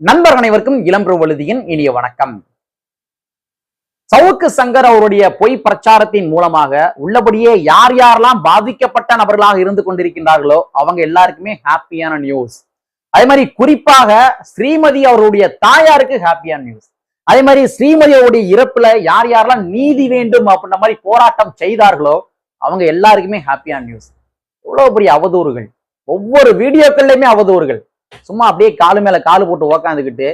நண்பர் அனைவருக்கும் இளம் வழுதியின் இனிய வணக்கம். சவுக்கு சங்கர் அவருடைய பொய் பிரச்சாரத்தின் மூலமாக உள்ளபடியே யார் யாரெல்லாம் பாதிக்கப்பட்ட நபர்களாக இருந்து கொண்டிருக்கின்றார்களோ அவங்க எல்லாருக்குமே ஹாப்பியான நியூஸ் அதே மாதிரி குறிப்பாக ஸ்ரீமதி அவருடைய தாயாருக்கு ஹாப்பியான நியூஸ் அதே மாதிரி ஸ்ரீமதி அவருடைய இறப்புல யார் யாரெல்லாம் நீதி வேண்டும் அப்படின்ற மாதிரி போராட்டம் செய்தார்களோ அவங்க எல்லாருக்குமே ஹாப்பியான நியூஸ் இவ்வளவு பெரிய அவதூறுகள். ஒவ்வொரு வீடியோக்கள்லயுமே அவதூறுகள். சும்மா அப்படியே காலு மேல காலு போட்டு உக்காந்துக்கிட்டு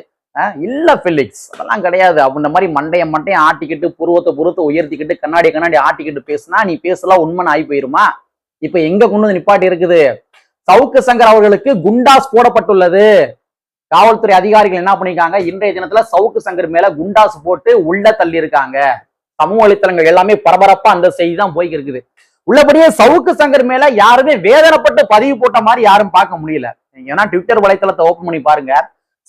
இல்ல ஃபெலிக்ஸ் அதெல்லாம் கிடையாது. அப்படின்ற மாதிரி மண்டைய மண்டைய ஆட்டிக்கிட்டு புருவத்தை புருவத்தை உயர்த்திக்கிட்டு கண்ணாடி கண்ணாடி ஆட்டிக்கிட்டு பேசுனா நீ பேசலாம் உண்மைன்னு ஆகி போயிருமா? இப்ப எங்க கொண்டு வந்து நிப்பாட்டி இருக்குது? சவுக்கு சங்கர் அவர்களுக்கு குண்டாஸ் போடப்பட்டுள்ளது. காவல்துறை அதிகாரிகள் என்ன பண்ணிருக்காங்க? இன்றைய தினத்துல சவுக்கு சங்கர் மேல குண்டாஸ் போட்டு உள்ள தள்ளி இருக்காங்க சமூக வலைத்தளங்கள் எல்லாமே பரபரப்பா அந்த செய்தி தான் போய்க்கு இருக்குது உள்ளபடியே சவுக்கு சங்கர் மேல யாருமே வேதனைப்பட்டு பதிவு போட்ட மாதிரி யாரும் பார்க்க முடியல. ஏன்னா ட்விட்டர் வலைத்தளத்தை ஓபன் பண்ணி பாருங்க.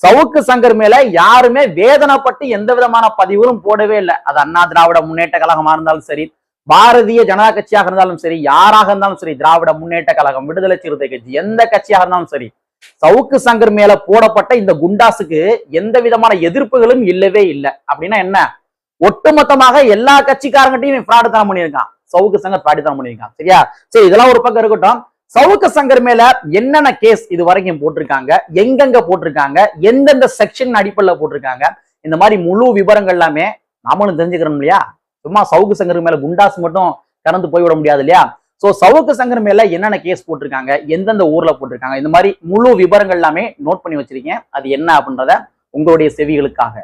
சவுக்கு சங்கர் மேல யாருமே வேதனைப்பட்டு எந்த விதமான பதிவுகளும் போடவே இல்லை. அது அண்ணா திராவிட முன்னேற்ற கழகமா இருந்தாலும் சரி பாரதிய ஜனதா கட்சியாக இருந்தாலும் சரி யாராக இருந்தாலும் சரி திராவிட முன்னேற்ற கழகம் விடுதலை சிறுத்தை கட்சி எந்த கட்சியாக இருந்தாலும் சரி சவுக்கு சங்கர் மேல போடப்பட்ட இந்த குண்டாசுக்கு எந்த விதமான எதிர்ப்புகளும் இல்லவே இல்லை. அப்படின்னா என்ன? ஒட்டுமொத்தமாக எல்லா கட்சிக்காரங்கிட்டையும் ஃப்ராடு தரம் பண்ணியிருக்கான். சவுக்கு சங்கர் ஃப்ராடு தரம் பண்ணியிருக்கான். சரியா? சரி இதெல்லாம் ஒரு பக்கம் இருக்கட்டும். சவுக்கு சங்கர் மேல என்னென்ன கேஸ் இது வரைக்கும் போட்டிருக்காங்க? எங்கெங்க போட்டிருக்காங்க? எந்தெந்த செக்ஷன் அடிப்படையில் போட்டிருக்காங்க? இந்த மாதிரி முழு விவரங்கள் எல்லாமே நாமளும் தெரிஞ்சுக்கிறோம் இல்லையா? சும்மா சவுக்கு சங்கர் மேல குண்டாஸ் மட்டும் கறந்து போய்விட முடியாது இல்லையா? ஸோ சவுக்கு சங்கர் மேல என்னென்ன கேஸ் போட்டிருக்காங்க? எந்தெந்த ஊர்ல போட்டிருக்காங்க? இந்த மாதிரி முழு விவரங்கள் எல்லாமே நோட் பண்ணி வச்சிருக்கேன். அது என்ன அப்படின்றத உங்களுடைய செவிகளுக்காக.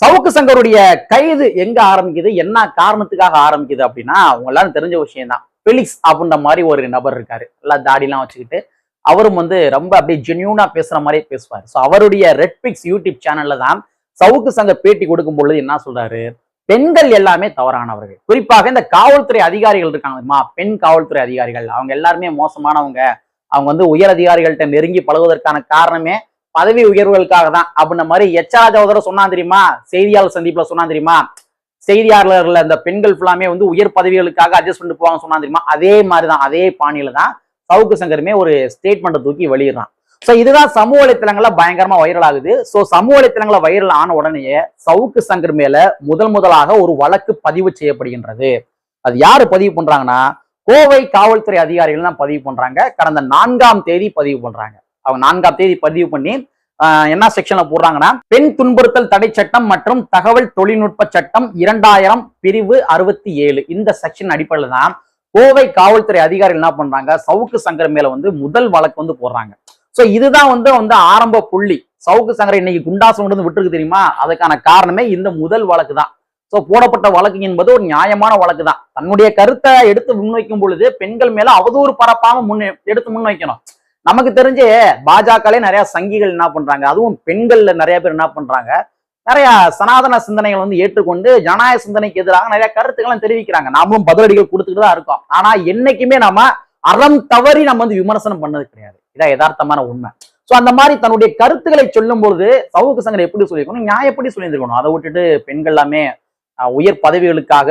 சவுக்கு சங்கருடைய கைது எங்க ஆரம்பிக்குது? என்ன காரணத்துக்காக ஆரம்பிக்குது அப்படின்னா அவங்க எல்லாரும் தெரிஞ்ச விஷயம் தான் பெலிக்ஸ் அப்படின்ற மாதிரி ஒரு நபர் இருக்காரு. எல்லாம் தாடிலாம் வச்சுக்கிட்டு அவரும் வந்து ரொம்ப அப்படியே ஜென்யூனா பேசுற மாதிரியே பேசுவார். ஸோ அவருடைய ரெட் பிக்ஸ் யூடியூப் சேனல்ல தான் சவுக்கு சங்க பேட்டி கொடுக்கும் பொழுது என்ன சொல்றாரு? பெண்கள் எல்லாமே தவறானவர்கள். குறிப்பாக இந்த காவல்துறை அதிகாரிகள் இருக்காங்கம்மா பெண் காவல்துறை அதிகாரிகள். அவங்க எல்லாருமே மோசமானவங்க. அவங்க வந்து உயர் அதிகாரிகள்கிட்ட நெருங்கி பழகுவதற்கான காரணமே பதவி உயர்வுகளுக்காக தான் அப்படின்ன மாதிரி எச்சா ஜோதர சொன்னா தெரியுமா? செய்தியாளர் சந்திப்புல சொன்னா தெரியுமா? செய்தியாளர்ல இந்த பெண்கள் ஃபுல்லாமே வந்து உயர் பதவிகளுக்காக அட்ஜஸ்ட் பண்ணிட்டு போவாங்க சொன்னா தெரியுமா? அதே மாதிரிதான் அதே பாணியில தான் சவுக்கு சங்கருமே ஒரு ஸ்டேட்மெண்ட்டை தூக்கி வெளியிடுறான். சோ இதுதான் சமூக வலைத்தளங்கள்ல பயங்கரமா வைரல் ஆகுது. சோ சமூக வலைத்தளங்கள வைரல் ஆன உடனேயே சவுக்கு சங்கர் மேல முதல் முதலாக ஒரு வழக்கு பதிவு செய்யப்படுகின்றது. அது யாரு பதிவு பண்றாங்கன்னா கோவை காவல்துறை அதிகாரிகள் தான் பதிவு பண்றாங்க. கடந்த நான்காம் தேதி பதிவு பண்றாங்க. அவங்க நான்காம் தேதி பதிவு பண்ணி ஆஹ், என்ன செக்ஷன்ல போடுறாங்கன்னா பெண் துன்புறுத்தல் தடை சட்டம் மற்றும் தகவல் தொழில்நுட்ப சட்டம் இரண்டாயிரம் பிரிவு அறுபத்தி ஏழு. இந்த செக்ஷன் அடிப்படையில் தான் கோவை காவல்துறை அதிகாரிகள் என்ன பண்றாங்க சவுக்கு சங்கர் மேல வந்து முதல் வழக்கு வந்து போடுறாங்க. சோ இதுதான் வந்து வந்து ஆரம்ப புள்ளி. சவுக்கு சங்கர் இன்னைக்கு குண்டாசம் கொண்டு வந்து விட்டுருக்கு தெரியுமா? அதுக்கான காரணமே இந்த முதல் வழக்கு தான். சோ போடப்பட்ட வழக்கு என்பது ஒரு நியாயமான வழக்கு தான். தன்னுடைய கருத்தை எடுத்து முன்வைக்கும் பொழுது பெண்கள் மேல அவதூறு பரப்பாம முன் எடுத்து முன்வைக்கணும். நமக்கு தெரிஞ்சு பாஜகலே நிறைய சங்கிகள் என்ன பண்றாங்க? அதுவும் பெண்கள்ல நிறைய பேர் என்ன பண்றாங்க? நிறைய சனாதன சிந்தனைகள் வந்து ஏற்றுக்கொண்டு ஜனநாயக சிந்தனைக்கு எதிராக நிறைய கருத்துக்களை தெரிவிக்கிறாங்க. நாமளும் பதிலடிகள் கொடுத்துட்டு தான் இருக்கோம். ஆனா என்னைக்குமே நாம அறம் தவறி நம்ம வந்து விமர்சனம் பண்ணது கிடையாது. இதான் யதார்த்தமான உண்மை. சோ அந்த மாதிரி தன்னுடைய கருத்துக்களை சொல்லும் பொழுது சவுக்கு சங்கர் எப்படி சொல்லியிருக்கணும்? நியாயப்படி சொல்லியிருக்கணும் அதை விட்டுட்டு பெண்கள் எல்லாமே உயர் பதவிகளுக்காக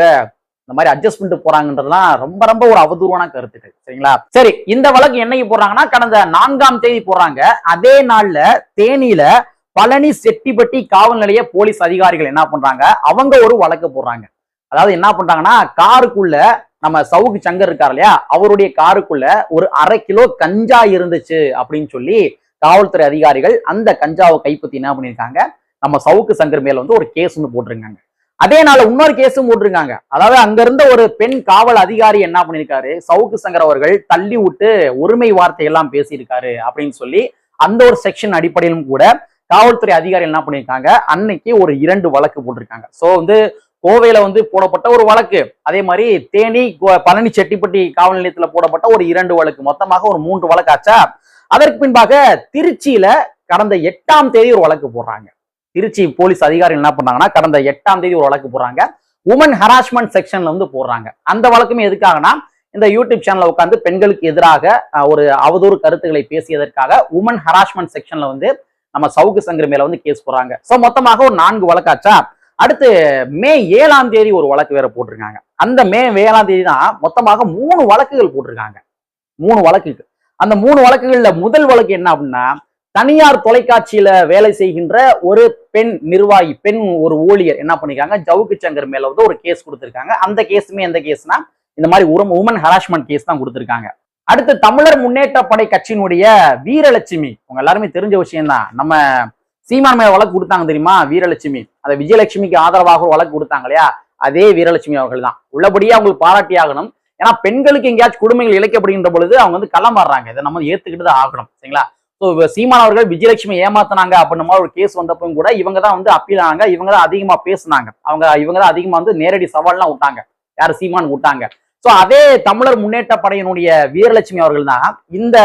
இந்த மாதிரி அட்ஜஸ்ட் பண்ணிட்டு போறாங்கன்றதுலாம் ரொம்ப ரொம்ப ஒரு அவதூறான கருத்துக்கள். சரிங்களா? சரி இந்த வழக்கு என்னைக்கு போடுறாங்கன்னா கடந்த நான்காம் தேதி போடுறாங்க. அதே நாள்ல தேனியில பழனி செட்டிப்பட்டி காவல் நிலைய போலீஸ் அதிகாரிகள் என்ன பண்றாங்க? அவங்க ஒரு வழக்கு போடுறாங்க. அதாவது என்ன பண்றாங்கன்னா காருக்குள்ள நம்ம சவுக்கு சங்கர் இருக்கார் இல்லையா? அவருடைய காருக்குள்ள ஒரு அரை கிலோ கஞ்சா இருந்துச்சு அப்படின்னு சொல்லி காவல்துறை அதிகாரிகள் அந்த கஞ்சாவை கைப்பற்றி என்ன பண்ணியிருக்காங்க? நம்ம சவுக்கு சங்கர் மேல வந்து ஒரு கேஸ் வந்து போட்டிருக்காங்க. அதே நாள் இன்னொரு கேஸும் போட்டிருக்காங்க. அதாவது அங்க இருந்த ஒரு பெண் காவல் அதிகாரி என்ன பண்ணியிருக்காரு? சவுக்கு சங்கர் அவர்கள் தள்ளி விட்டு ஒருமை வார்த்தை எல்லாம் பேசியிருக்காரு அப்படின்னு சொல்லி அந்த ஒரு செக்ஷன் அடிப்படையிலும் கூட காவல்துறை அதிகாரி என்ன பண்ணியிருக்காங்க? அன்னைக்கு ஒரு இரண்டு வழக்கு போட்டிருக்காங்க. ஸோ வந்து கோவையில வந்து போடப்பட்ட ஒரு வழக்கு. அதே மாதிரி தேனி பழனி செட்டிப்பட்டி காவல் நிலையத்துல போடப்பட்ட ஒரு இரண்டு வழக்கு. மொத்தமாக ஒரு மூன்று வழக்கு ஆச்சா அதற்கு பின்பாக திருச்சியில கடந்த எட்டாம் தேதி ஒரு வழக்கு போடுறாங்க. திருச்சி போலீஸ் அதிகாரிகள் என்ன பண்ணாங்கன்னா கடந்த எட்டாம் தேதி ஒரு வழக்கு போடுறாங்க. உமன் ஹராஸ்மெண்ட் செக்ஷன்ல வந்து போடுறாங்க. அந்த வழக்குமே எதுக்காகனா இந்த யூடியூப் சேனல்ல உட்காந்து பெண்களுக்கு எதிராக ஒரு அவதூறு கருத்துக்களை பேசியதற்காக உமன் ஹராஸ்மெண்ட் செக்ஷன்ல வந்து நம்ம சவுக்கு சங்கர் மேல வந்து கேஸ் போடுறாங்க. ஸோ மொத்தமாக ஒரு நான்கு வழக்காச்சா? அடுத்து மே ஏழாம் தேதி ஒரு வழக்கு வேற போட்டிருக்காங்க. அந்த மே ஏழாம் தேதி தான் மொத்தமாக மூணு வழக்குகள் போட்டிருக்காங்க. மூணு வழக்குகள். அந்த மூணு வழக்குகள்ல முதல் வழக்கு என்ன அப்படின்னா தனியார் தொலைக்காட்சியில வேலை செய்கின்ற ஒரு பெண் நிர்வாகி பெண் ஒரு ஊழியர் என்ன பண்ணிருக்காங்க? ஜவுக்கு சங்கர் மேல வந்து ஒரு கேஸ் கொடுத்திருக்காங்க. அந்த கேஸுமே எந்த கேஸ்னா இந்த மாதிரி உமன் ஹராஸ்மெண்ட் கேஸ் தான் கொடுத்திருக்காங்க. அடுத்து தமிழர் முன்னேற்ற படை கட்சியினுடைய வீரலட்சுமி. உங்க எல்லாருமே தெரிஞ்ச விஷயம் தான் நம்ம சீமான் மேல வழக்கு கொடுத்தாங்க தெரியுமா? வீரலட்சுமி. அந்த விஜயலட்சுமிக்கு ஆதரவாக ஒரு வழக்கு கொடுத்தாங்க இல்லையா? அதே வீரலட்சுமி அவர்கள் தான். உள்ளபடியே அவங்களுக்கு பாராட்டி ஆகணும். ஏன்னா பெண்களுக்கு எங்கேயாச்சும் குடும்பங்கள் இழைக்கப்படுகின்ற பொழுது அவங்க வந்து களம் வர்றாங்க இதை நம்ம ஏத்துக்கிட்டு தான் ஆகணும். சரிங்களா? ஸோ சீமான் அவர்கள் விஜயலட்சுமி ஏமாத்தினாங்க அப்படின்ற மாதிரி ஒரு கேஸ் வந்தப்பவும் கூட இவங்க தான் வந்து அப்பீல் ஆனாங்க. இவங்க தான் அதிகமா பேசினாங்க. அவங்க இவங்க தான் அதிகமா வந்து நேரடி சவால்லாம் விட்டாங்க. யார் சீமான் விட்டாங்க. ஸோ அதே தமிழர் முன்னேற்ற படையினுடைய வீரலட்சுமி அவர்கள் தான் இந்த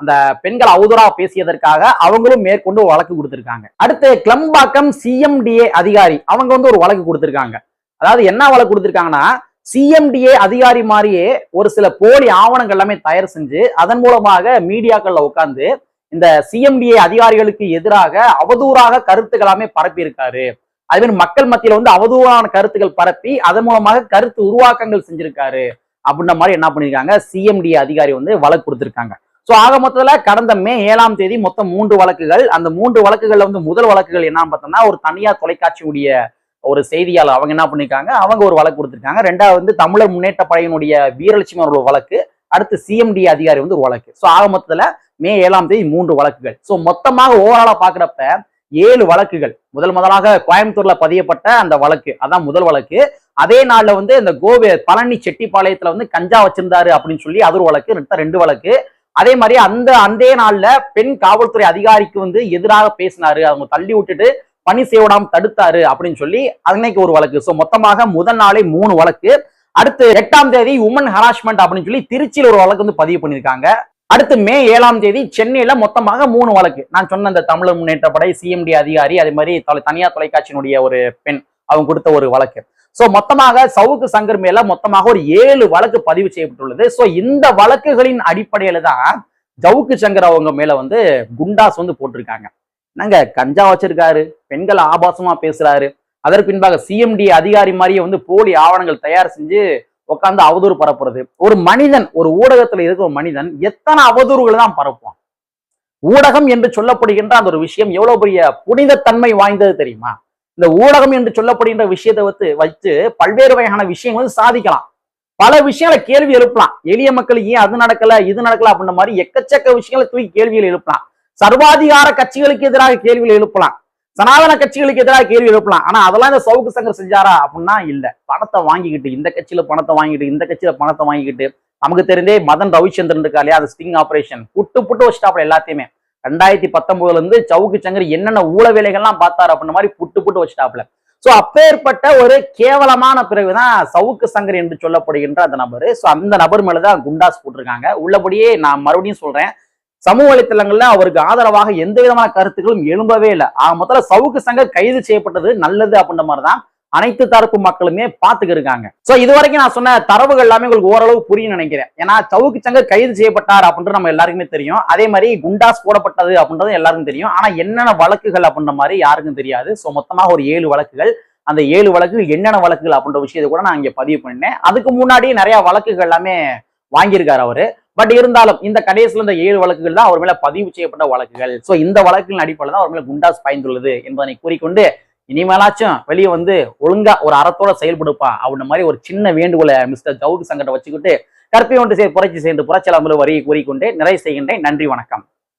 அந்த பெண்கள் அவதூறா பேசியதற்காக அவங்களும் மேற்கொண்டு வழக்கு கொடுத்திருக்காங்க. அடுத்து கிளம்பாக்கம் சிஎம்டிஏ அதிகாரி அவங்க வந்து ஒரு வழக்கு கொடுத்திருக்காங்க. அதாவது என்ன வழக்கு கொடுத்திருக்காங்கன்னா சிஎம்டிஏ அதிகாரி மாதிரியே ஒரு சில போலி ஆவணங்கள் எல்லாமே தயார் செஞ்சு அதன் மூலமாக மீடியாக்கள்ல உட்காந்து இந்த சிஎம்டிஏ அதிகாரிகளுக்கு எதிராக அவதூறாக கருத்துக்களாமே பரப்பியிருக்காரு. அதே மாதிரி மக்கள் மத்தியில வந்து அவதூறான கருத்துக்கள் பரப்பி அதன் மூலமாக கருத்து உருவாக்கங்கள் செஞ்சிருக்காரு. அப்படின்ற மாதிரி என்ன பண்ணியிருக்காங்க? சிஎம்டிஏ அதிகாரி வந்து வழக்கு கொடுத்துருக்காங்க. ஸோ ஆக மொத்தத்தில் கடந்த மே ஏழாம் தேதி மொத்தம் மூன்று வழக்குகள். அந்த மூன்று வழக்குகள்ல வந்து முதல் வழக்குகள் என்னன்னு பார்த்தோம்னா ஒரு தனியார் தொலைக்காட்சியுடைய ஒரு செய்தியாளர் அவங்க என்ன பண்ணியிருக்காங்க? அவங்க ஒரு வழக்கு கொடுத்துருக்காங்க. ரெண்டாவது வந்து தமிழர் முன்னேற்ற படையினுடைய வீரலட்சுமி அவர்கள் வழக்கு. அடுத்து சிஎம்டி அதிகாரி வந்து ஒரு வழக்கு. ஸோ ஆக மொத்தத்தில் மே ஏழாம் தேதி மூன்று வழக்குகள். ஸோ மொத்தமாக ஓவராலாக பார்க்குறப்ப ஏழு வழக்குகள். முதல் முதலாக கோயம்புத்தூர்ல பதியப்பட்ட அந்த வழக்கு. அதான் முதல் வழக்கு. அதே நாள்ல வந்து இந்த கோவை பழனி செட்டிப்பாளையத்துல வந்து கஞ்சா வச்சிருந்தாரு அப்படின்னு சொல்லி அது ஒரு வழக்கு ரெண்டு- ரெண்டு வழக்கு. அதே மாதிரி அந்த அந்த நாள்ல பெண் காவல்துறை அதிகாரிக்கு வந்து எதிராக பேசினாரு. அவங்க தள்ளி விட்டுட்டு பணி செய்ய விடாம தடுத்தாரு அப்படின்னு சொல்லி அன்னைக்கு ஒரு வழக்கு. ஸோ மொத்தமாக முதல் நாளே மூணு வழக்கு. அடுத்து எட்டாம் தேதி உமன் ஹராஸ்மெண்ட் அப்படின்னு சொல்லி திருச்சியில் ஒரு வழக்கு வந்து பதிவு பண்ணியிருக்காங்க. அடுத்து மே ஏழாம் தேதி சென்னையில மொத்தமாக மூணு வழக்கு. நான் சொன்ன அந்த தமிழர் முன்னேற்ற படை சிஎம்டி அதிகாரி அதே மாதிரி தொலை- தனியார் தொலைக்காட்சியினுடைய ஒரு பெண் அவங்க கொடுத்த ஒரு வழக்கு. ஸோ மொத்தமாக சவுக்கு சங்கர் மேல மொத்தமாக ஒரு ஏழு வழக்கு பதிவு செய்யப்பட்டுள்ளது. ஸோ இந்த வழக்குகளின் அடிப்படையில தான் ஜவுக்கு சங்கர் அவங்க மேல வந்து குண்டாஸ் வந்து போட்டிருக்காங்க. என்னங்க கஞ்சா வச்சிருக்காரு பெண்கள் ஆபாசமா பேசுறாரு. அதற்கு பின்பாக சிஎம்டி அதிகாரி மாதிரியே வந்து போலி ஆவணங்கள் தயார் செஞ்சு உட்கார்ந்து அவதூறு பரப்புறது. ஒரு மனிதன் ஒரு ஊடகத்துல இருக்கிற ஒரு மனிதன் எத்தனை அவதூறுகள் தான் பரப்புவான்? ஊடகம் என்று சொல்லப்படுகின்ற அந்த ஒரு விஷயம் எவ்வளவு பெரிய புனிதத்தன்மை வாய்ந்தது தெரியுமா? இந்த ஊடகம் என்று சொல்லப்படுகின்ற விஷயத்தை வந்து வச்சு பல்வேறு வகையான விஷயங்கள் வந்து சாதிக்கலாம். பல விஷயங்களை கேள்வி எழுப்பலாம். எளிய மக்களுக்கு ஏன் அது நடக்கல இது நடக்கல அப்படின்ற மாதிரி எக்கச்சக்க விஷயங்களை தூக்கி கேள்விகள் எழுப்பலாம். சர்வாதிகார கட்சிகளுக்கு எதிராக கேள்விகள் எழுப்பலாம். சனாதன கட்சிகளுக்கு எதிராக கேள்வி எழுப்பலாம். ஆனா அதெல்லாம் இந்த சவுக்கு சங்கர் செஞ்சாரா அப்படின்னா இல்ல. பணத்தை வாங்கிக்கிட்டு இந்த கட்சியில பணத்தை வாங்கிட்டு இந்த கட்சியில பணத்தை வாங்கிக்கிட்டு நமக்கு தெரிந்தே மதன் ரவிச்சந்திரன் இருக்கா இல்லையா? அது ஸ்டிங் ஆபரேஷன் புட்டு புட்டு வச்சுட்டாப்புல எல்லாத்தையுமே. ரெண்டாயிரத்தி பத்தொன்பதுல இருந்து சவுக்கு சங்கர் என்னென்ன ஊழ வேலைகள்லாம் பார்த்தாரு அப்படின்ற மாதிரி புட்டு புட்டு வச்சுட்டாப்புல. சோ அப்பேற்பட்ட ஒரு கேவலமான பிறகுதான் சவுக்கு சங்கர் என்று சொல்லப்படுகின்ற அந்த நபர். சோ அந்த நபர் மேலதான் குண்டாஸ் போட்டிருக்காங்க. உள்ளபடியே நான் மறுபடியும் சொல்றேன். சமூக வலைத்தளங்கள்ல அவருக்கு ஆதரவாக எந்த விதமான கருத்துக்களும் எழும்பவே இல்லை. ஆக முதல்ல சவுக்கு சங்கர் கைது செய்யப்பட்டது நல்லது அப்படின்ற மாதிரிதான் அனைத்து தரப்பு மக்களுமே பாத்துக்கு இருக்காங்க. சோ இது வரைக்கும் நான் சொன்ன தரவுகள் எல்லாமே உங்களுக்கு ஓரளவு புரியும் நினைக்கிறேன். ஏன்னா சவுக்கு சங்கர் கைது செய்யப்பட்டார் அப்படின்றது நம்ம எல்லாருக்குமே தெரியும். அதே மாதிரி குண்டாஸ் போடப்பட்டது அப்படின்றது எல்லாருக்கும் தெரியும். ஆனா என்னென்ன வழக்குகள் அப்படின்ற மாதிரி யாருக்கும் தெரியாது. சோ மொத்தமாக ஒரு ஏழு வழக்குகள். அந்த ஏழு வழக்குகள் என்னென்ன வழக்குகள் அப்படின்ற விஷயத்தை கூட நான் இங்க பதிவு பண்ணினேன். அதுக்கு முன்னாடி நிறைய வழக்குகள் எல்லாமே வாங்கியிருக்காரு அவரு. பட் இருந்தாலும் இந்த கடைசியில் இந்த ஏழு வழக்குகள் தான் அவர் மேல பதிவு செய்யப்பட்ட வழக்குகள். ஸோ இந்த வழக்குகளின் அடிப்படையில் தான் அவர் மேல குண்டாஸ் பாய்ந்துள்ளது என்பதனை கூறிக்கொண்டு இனிமேலாச்சும் வெளியே வந்து ஒழுங்கா ஒரு அறத்தோட செயல்படுப்பா அவன மாதிரி ஒரு சின்ன வேண்டுகோளை மிஸ்டர் ஜவுக்கு சங்கட்டை வச்சுக்கிட்டு கற்பை ஒன்று சேர்ந்து புரட்சி சேர்ந்து புரட்சியாளர் வரியை கூறிக்கொண்டு நிறைவு செய்கின்றேன். நன்றி வணக்கம்.